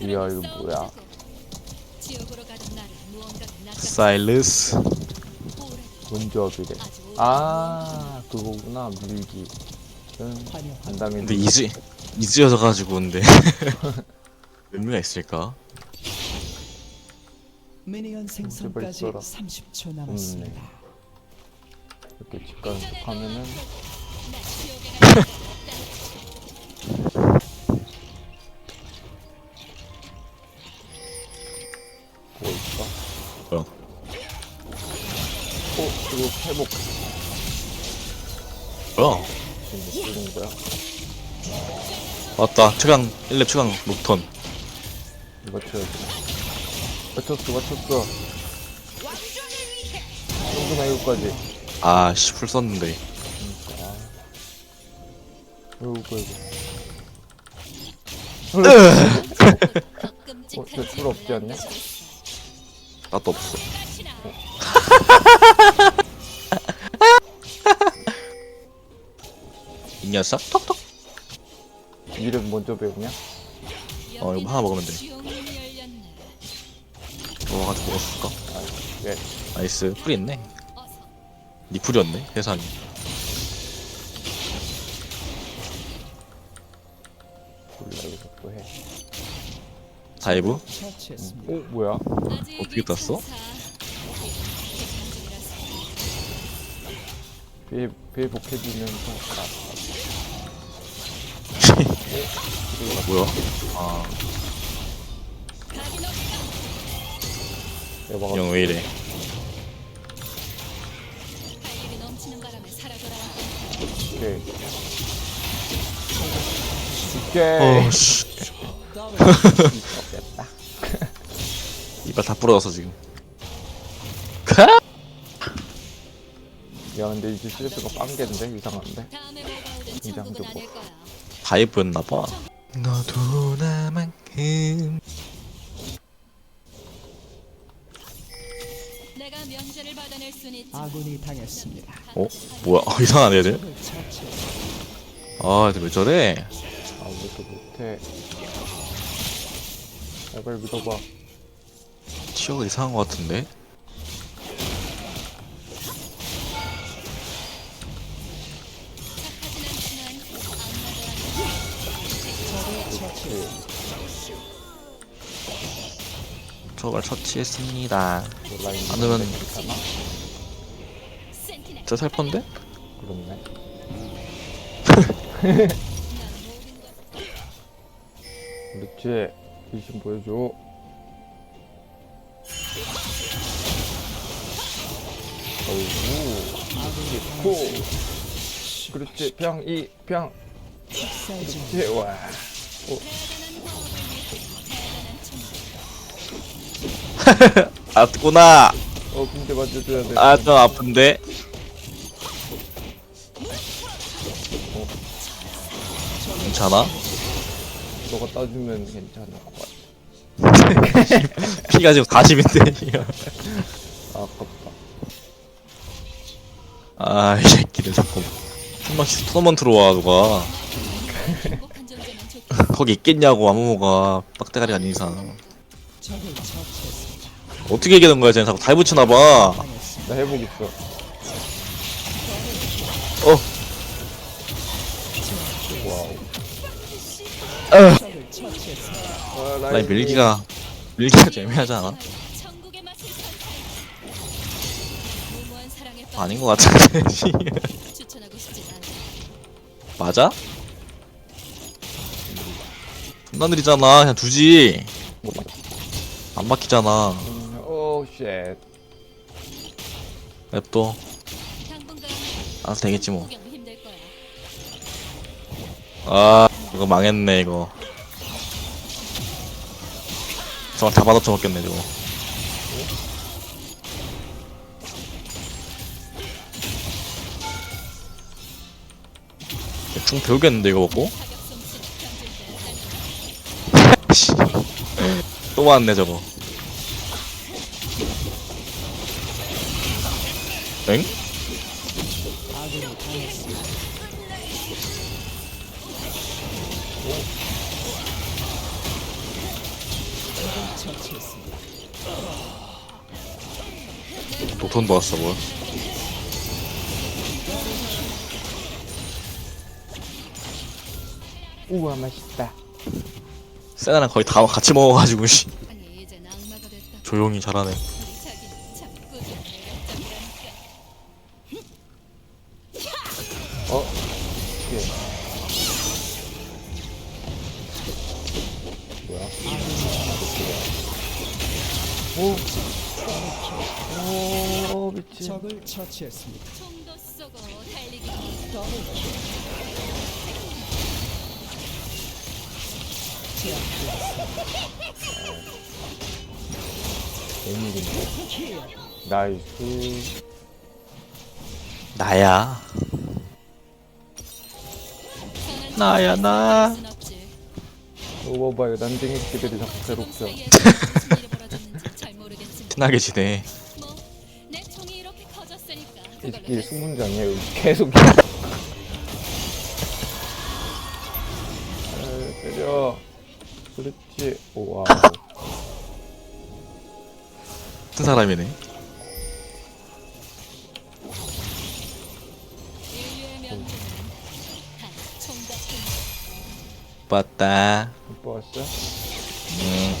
이야 이거 뭐야? 사일러스. 오래 뭔 조합이래 아주 오래 아 그거구나 밀기. 응 간담이 근데 이즈 이즈여서 가지고 근데 의미가 있을까? 미니언 생성까지 써라. 30초 남았습니다. 이렇게 집 가는 척 하면은 맞다. 최강 1렙 최강 녹턴. 이거 쳐야지. 맞췄어 맞췄어. 충분하 이거까지. 아씨 풀 썼는데. 그러니까 어이구 이거 어, 저풀 없지 않냐? 나도 없어. 이 녀석? 톡톡 이름 먼저 배우냐? 어, 이거 하나 먹으면 돼. 열렸네. 먹어가지고 먹었을까? 예 나이스 풀이 있네 니 풀이었네 세상에 몰라 이거 또 해 다이브? 처치했습니다. 어 뭐야? 어떻게 땄어? 배, 회복해주면서 아, 뭐야? 아. 형 왜 이래? 활력이 넘치는 바람에 살아 돌아왔다. 오케이 오케이 어씨. 됐다 이빨 다 부러졌어 지금. 야 근데 이제 CS가 빵개인데? 이상한데? 다음에 뭐가 오든 긴장 천국은 좀 아닐 거야. 다이브였나봐 너도 나만큼 내가 명제를 받아낼 순 있지. 아군이 당했습니다. 어? 뭐야 이상한 애들? 적을 처치했습니다. 아 애들 왜 저래? 아무것도 못해 제발 믿어봐 티어가 이상한 것 같은데? 저걸 처치했습니다 안? 센티넬. 진짜 살펀데? 그렇네 난 모든 것 그렇지 귀신 보여줘 어이구 코 그렇지 평 이 평 삭살 중 그렇지 와 아프구나 어 근데 맞춰줘야 돼 아 좀 아픈데? 괜찮아? 너가 따주면 괜찮을 것 같아 피가 지금 40인데 아깝다 아 이 새끼들 자꾸 한 번씩 토너먼트로 와 누가. 거기 있겠냐고 아무모가 빡대가리 아닌 이상. 어떻게 이기는 거야 쟤는 자꾸 다이브 치나봐 당했습니다. 나 회복 있어 어 와우 처치했습니다. 아, 라인 밀기가 밀기가 좀 애매하지 않아? 천국의 맛을 선사해. 무모한 사랑에 빠져 아닌 것 같은데 추천하고 싶진 않아. 맞아? 존나 느리잖아 그냥 두지 안 막히잖아 음, 오 쉣. 당분간 알아서 되겠지 뭐. 아 이거 망했네 이거. 저걸 다 받아쳐 먹겠네 저거. 충 배우겠는데 이거 먹고? 또 왔네 저거 엥? 노턴 받았어 뭐야 우와 맛있다. 세나랑 거의 다 같이 먹어가지고 씨. 조용히 잘하네 오, 오 미친. 적을 처치했습니다. 총도 쏘고 달리기 개미인데. 나이스. 나야 나야, 나. 이거 난쟁이 새끼들이 자꾸 괴롭혀. 친하게 지내 이 새끼 됐어. 수문장이야 여기 계속. 에, 때려. 그렇지. 오, 와우. 같은 사람이네 총같은 봤다 오빠 왔어? 음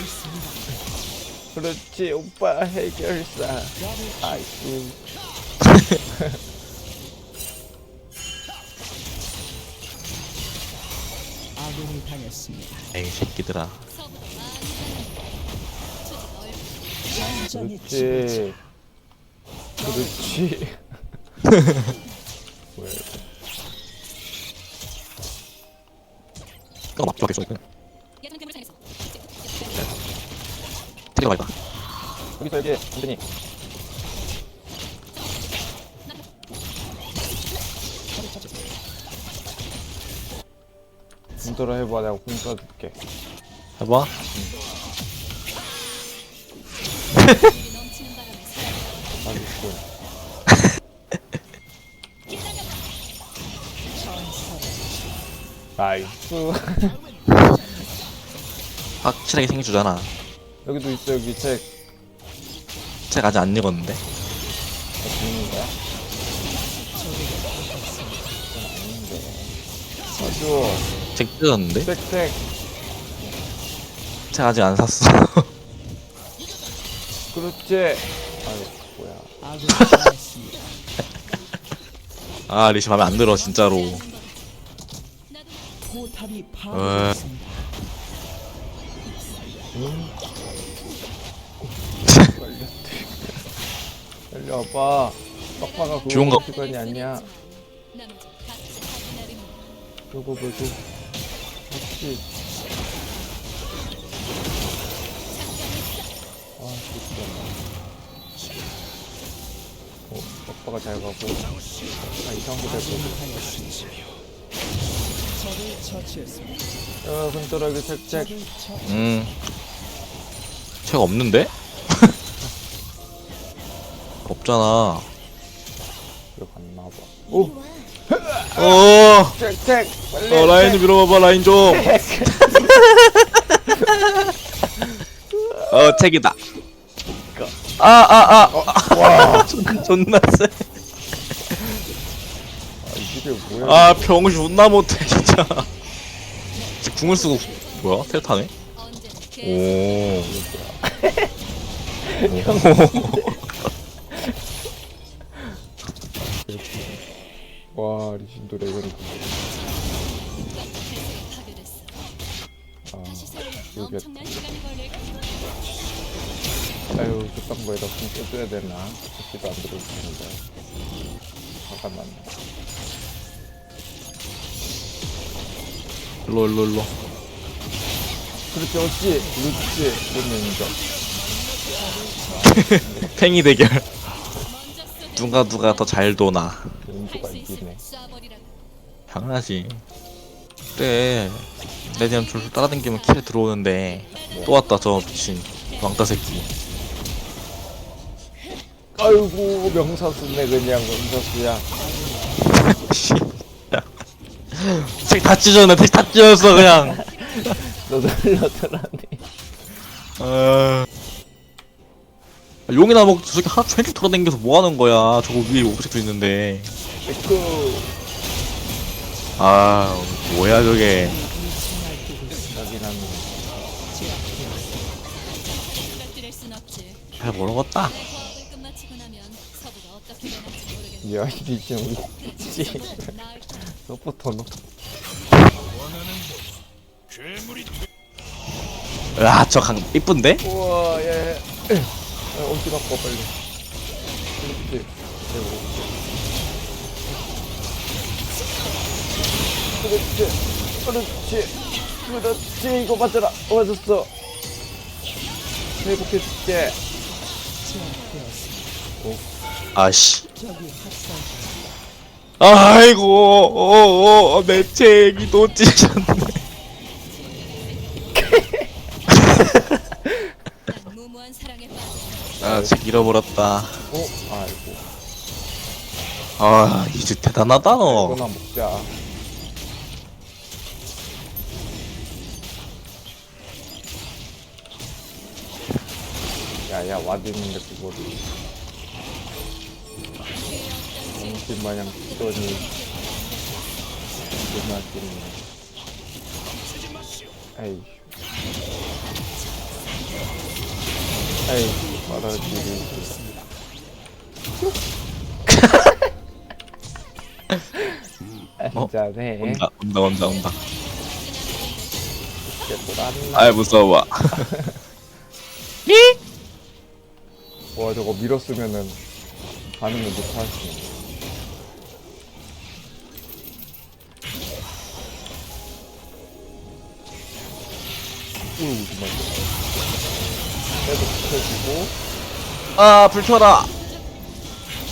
있습니다. 그렇지 오빠 해결사. 아군이 당했습니다. 에이 새끼들아 완전히 그렇지. 그렇지. 뭐야 이거. 또 막주하겠어 이거 야간 괴물상에서 되게 말다 여기서 여기 완전히 힘들어 해봐 내가 공 쏴줄게. 해봐. 쏴줄게 나이스. 확실하게 생겨주잖아 여기도 있어 여기 책. 책 아직 안 읽었는데? 죽는 거야? 그건 아닌데. 사줘 책 뜯었는데? 책책. 책 아직 안 샀어. 그렇지. 아이 뭐야. 아 리시 맘에 안 들어 진짜로. 포탑이 파괴됐습니다. 빨리 와봐 빡빡아 좋은 그거 거. 시간이 아니야 요거 뭐고 같이 아 진짜 어 빡빡아 잘 가고 아 이상한 거 되고 아군이 당했습니다. 적을 처치했습니다. 야 근처라기 책책. 음책 없는데? 없잖아 이거 갔나 봐 오 어, 책책 빨리 어 라인 밀어봐봐 라인 좀. 어 책이다. 아아 아. 와 존나 존나 세. 아, 이게 뭐야 아병 존나 못해 진짜. 진짜 궁을 쓰고 뭐야 텔타네? 그 오. 그딴 거에다 좀 껴줘야 되나 새끼도 안 들어주는데 화가 났네 일로 일로 일로. 그렇지 어찌 그렇지 그러면 인정 팽이 대결. 누가 누가 더 잘 도나. 할수 이기네. 당연하지. 그래. 내년 줄줄 따라다니면 킬에 들어오는데 또 왔다 저 미친 왕따 새끼. 아이고 명사수네 그냥 명사수야 씨. 책다 찢었네. 책다 찢었어 그냥. 너도 흘러들라니 아... 용이나 먹 저렇게 하루 종일 돌아다니면서 뭐 하는 거야 저거 위에 오브젝트 있는데 에크 아 뭐야 저게 여긴 한 쓰러뜨릴 순 없지. 잘 모르겠다 야좀 웃지 나을 거야. 너부터 너. 야저 강 이쁜데? 우와 예 야, 어디 갖고 와, 빨리. 그렇지 그렇지. 그렇지. 그렇지. 이거 맞아라. 맞았어. 회복해줄게. 아씨. 적이 학살 아이고 어, 내 책이 난 무모한 사랑에 빠져. 아 책 잃어버렸다 어? 아이고 아 이제 대단하다 너 이거나 먹자 야야 와드 있는데 그거를 정신 마냥 쓰더니 존나 찌네 에이. 에이 말아주기. 어? 잘해 온다 온다 온다 온다. 아이 무서워. 와 저거 밀었으면은 반응을 못 하시네. 우 정말. 회복해주고 아 불켜라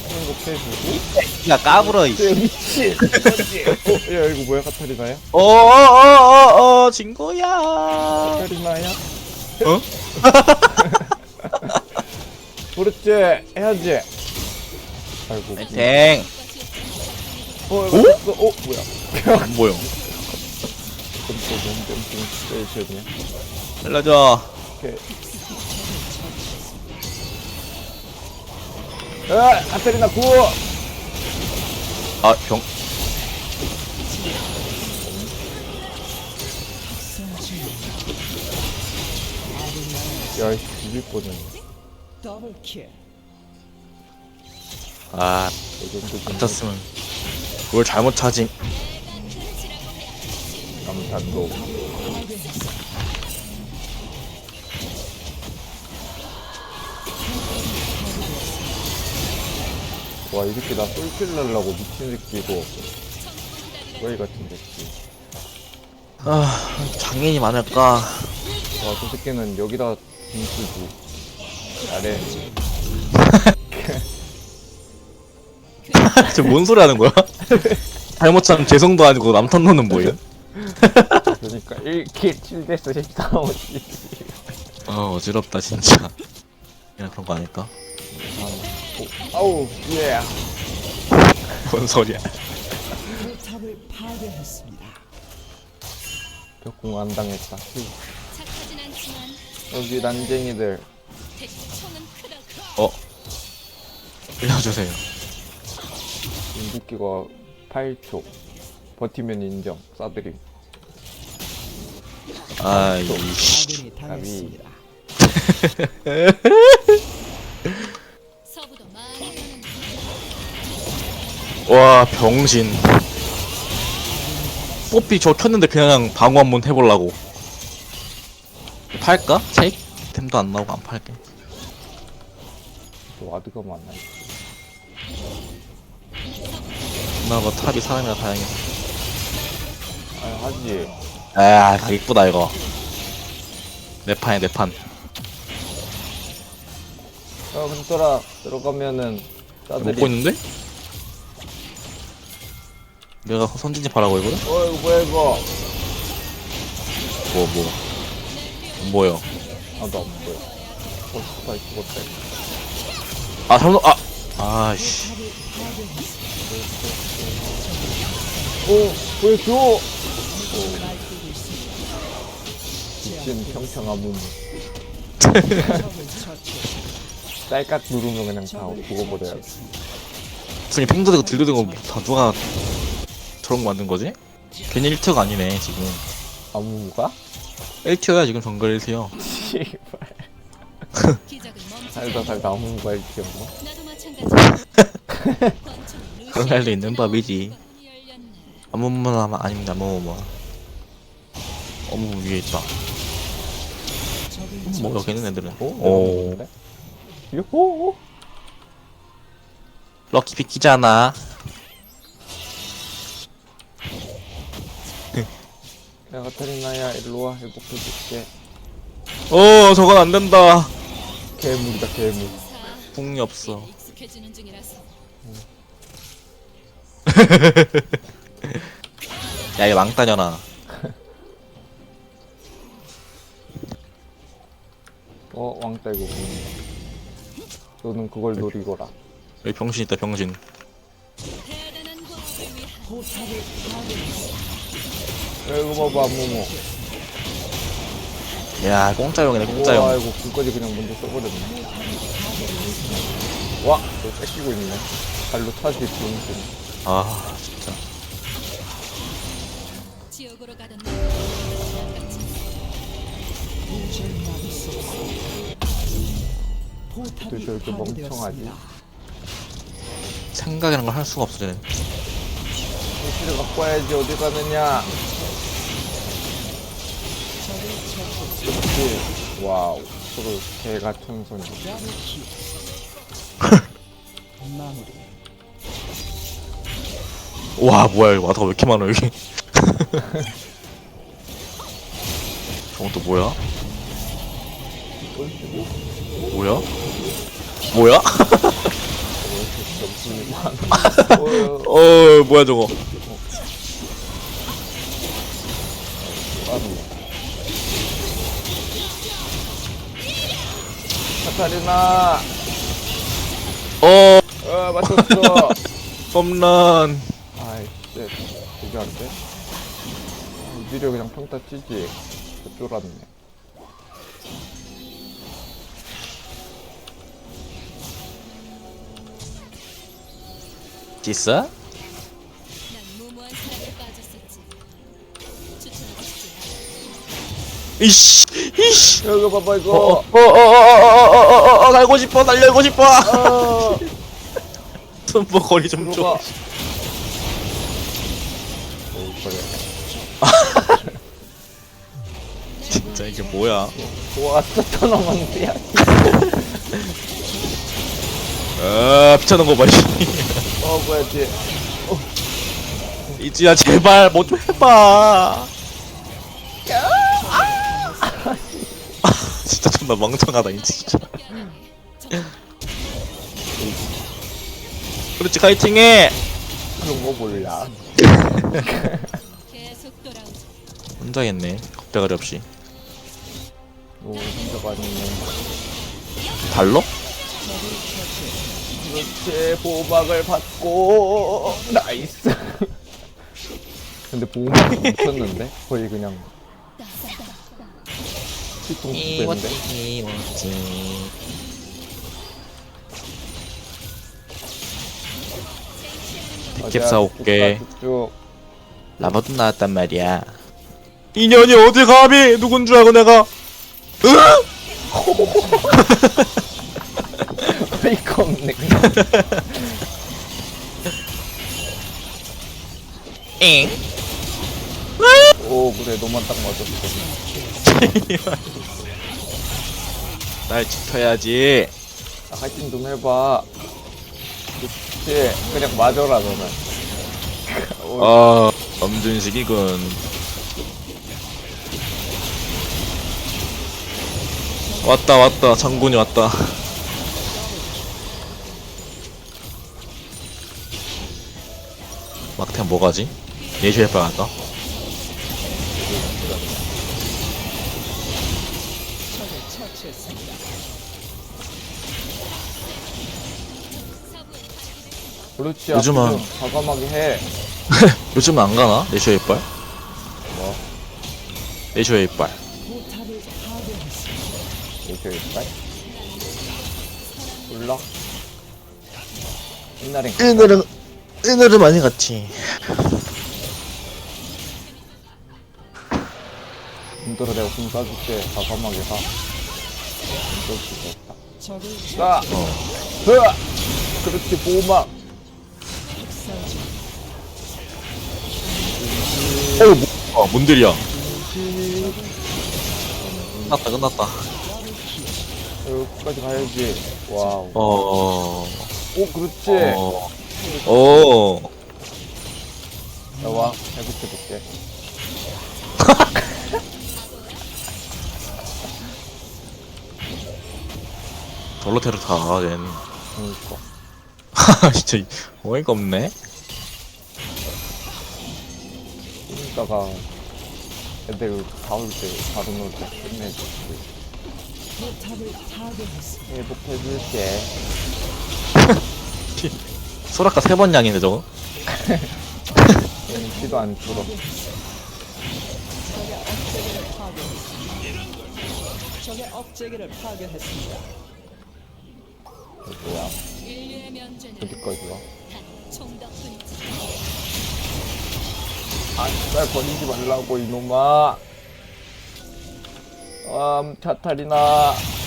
행복해주고. 야 까불어 야 미친. 어, 야 이거 뭐야 카타리나야? 어어어어어 친구야 카타리나야? 어? 그렇지 해야지. 아이고. 땡어 이거 됐어. 어 뭐야? 점프 스테이션이야. 알려줘 오케이. 아, 카타리나 구워. 아병 야, 이 비빌 뻔했네. 더블 킬. 아이 정도 같았으면 그걸 잘못 찾임 감탄도. 와, 이렇게 나 쏠킬 날라고 미친 새끼 이거. 왜이 같은 새끼. 아 장인이 많을까 와, 저 새끼는 여기다 빙 쓰고. 잘해. 저뭔 소리 하는 거야? 잘못 참 재성도 아니고 남탄 노는 뭐예요? 그러니까 1킬 7대스 14원씩. 아 어지럽다 진짜 그냥 그런 거 아닐까? 아 우, 예. 뭔 소리야. 벽공 안 당했다. 착하진 않지만 여기 난쟁이들. 크다. 어? 알려주세요 인구기가 8초. 버티면 인정. 싸드림. 아이씨 아군이 당했습니다. 와 병신 뽀삐 저 켰는데 그냥 방어 한번 해보려고 팔까? 체ik? 템도 안 나오고 안 팔게 또 와드가 많아. 나뭐 탑이 사람이라 다행이다 아, 하지. 아 이쁘다 이거 내 판에 내판 야, 근තර아 들어가면은. 먹고 있는데? 내가 선진지 바라고 이거를? 어, 이거 뭐야 이거? 뭐 뭐. 뭐요? 아, 나안 보여. 어, 스파이 죽었다. 아 잘못 아 아씨 어, 보여줘. 오. 미친 평평한 문. 적을 처치했습니다. 짤깍 누르면 그냥 다 죽어버려요. 무슨 팽도 되고 딜도 되고 다 누가 저런 거 만든 거지? 괜히 1티어가 아니네 지금 아무가? 1티어야 지금 정글 1티어 씨발. 살다 살다 아무가 이렇게 뭐. 그런 날도 있는 법이지. 열렸네. 아무무나 아닙니다 아무무 어무 위에 있다 뭐 여기 있는 애들은 오? 오 오. 요호 럭키 비키잖아 야 카타리나야 일로와 회복해줄게. 어 저건 안 된다. 괴물이다 괴물. 사. 궁이 없어. 익숙해지는 중이라서. 야이 왕따녀나 어 왕따 이거. 너는 그걸 노리거라. 여기 병신 있다 병신. 대단한 과업을 위한 야 이거 봐봐 무모 야 공짜용이네 우와 공짜용 이거 불까지 그냥 먼저 써버렸네 와! 너 뺏기고 있네 발로 차지 비용신 아 진짜 지옥으로 가던 왜 이렇게 멍청하지? 생각이란 걸 할 수가 없어 쟤는 정치를 갖고 와야지 어디 가느냐. 그렇지 와우 서로 개 같은. 마무리. 와 뭐야 이거 와다가 왜 이렇게 많아 여기 저건 또 뭐야? 뭐야? 뭐야? 어, 어 뭐야 저거 카타리나. 어. 어 맞췄어. 홈런. 아이씨 되게 안 돼? 니려 그냥 평타 치지. 쫄았네. 디스? 이씨 이씨 야 이거 봐봐 이거 어어어어어어어어 날고 싶어 날려고 싶어 어 손목 거리 좀 줘. 오 그래 진짜 이게 뭐야? 와 스토너먼트야 아 비차는 거 봐. 이어 뭐야 뒤에 이지야 제발 뭐 좀 해봐. 진짜 존나 멍청하다 이 진짜. 그렇지 파이팅해. 그런 거 몰라 계속 돌아오지. 혼자겠네. 겁대가리 없이. 오 혼자가 아니네 달러? 그렇지 보호막을 받고 나이스 근데 보호막이 멈췄는데 거의 그냥 뒤통수 빼는데 이웠지. 캡 사올게. 쭉 라바도 나왔단 말이야. 인연이 어디 감히 누군 줄 알고 내가 으? 어이가 없네 그냥 엥? 오 그래 너만 딱 맞았어 날 지켜야지. 아, 화이팅 좀 해봐 그렇지 그냥 맞아라 너는 오, 아, 엄준식이군. 왔다 왔다 장군이 왔다. 막템 뭐가지? 예시에 빠간다. 처치했습니다. 그렇지 요즘은- 좀 과감하게 해 요즘은 안 가나? 내쇼 이빨? 뭐? 내쇼 이빨. 포탑을 파괴했습니다. 이렇게 일까? 몰라. 옛날엔 오늘은 오늘은 많이 갔지 힘들어 내가 공 쏴줄게 과감하게 가. 힘들 수가 없다. 적을 쏴! 으아! 그렇지 보호막! 어우 뭐, 아, 뭔들이야 끝났다 끝났다 여기까지 가야지. 와우. 어... 오 그렇지. 어... 오... 야, 와 해볼게 볼게. 돌로테로 다 쟤는 그러니까. 진짜 어이가 없네 이따가 애들 가올 때 바로 놀 때 끝내줄게. 포탑을 파괴했습니다. 회복해줄게. 소라카 세 번 양이네 저거 얘는 피도 안 줄어. 적의 억제기를 파괴했습니다. 인류의 면죄는 어디 까지 와? 단 총덕뿐이지. 아, 날 버리지 말라고 이놈아. 아,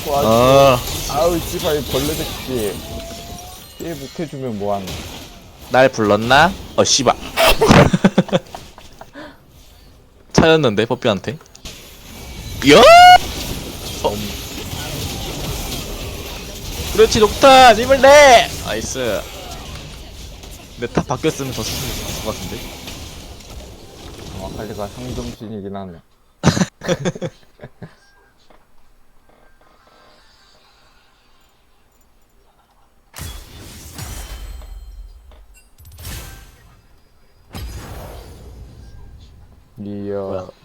도와줘. 아 아우 씨발 이 벌레 새끼. 얘 묵해주면 뭐하는? 날 불렀나? 어 씨발 차였는데 뽀삐한테 야! 어. 그렇지 녹탄 힘을 내! 나이스 내탑 바뀌었으면 더 수준이 좋았을 것 같은데 어, 할리가 상정신이긴 하네. 이야. 뭐야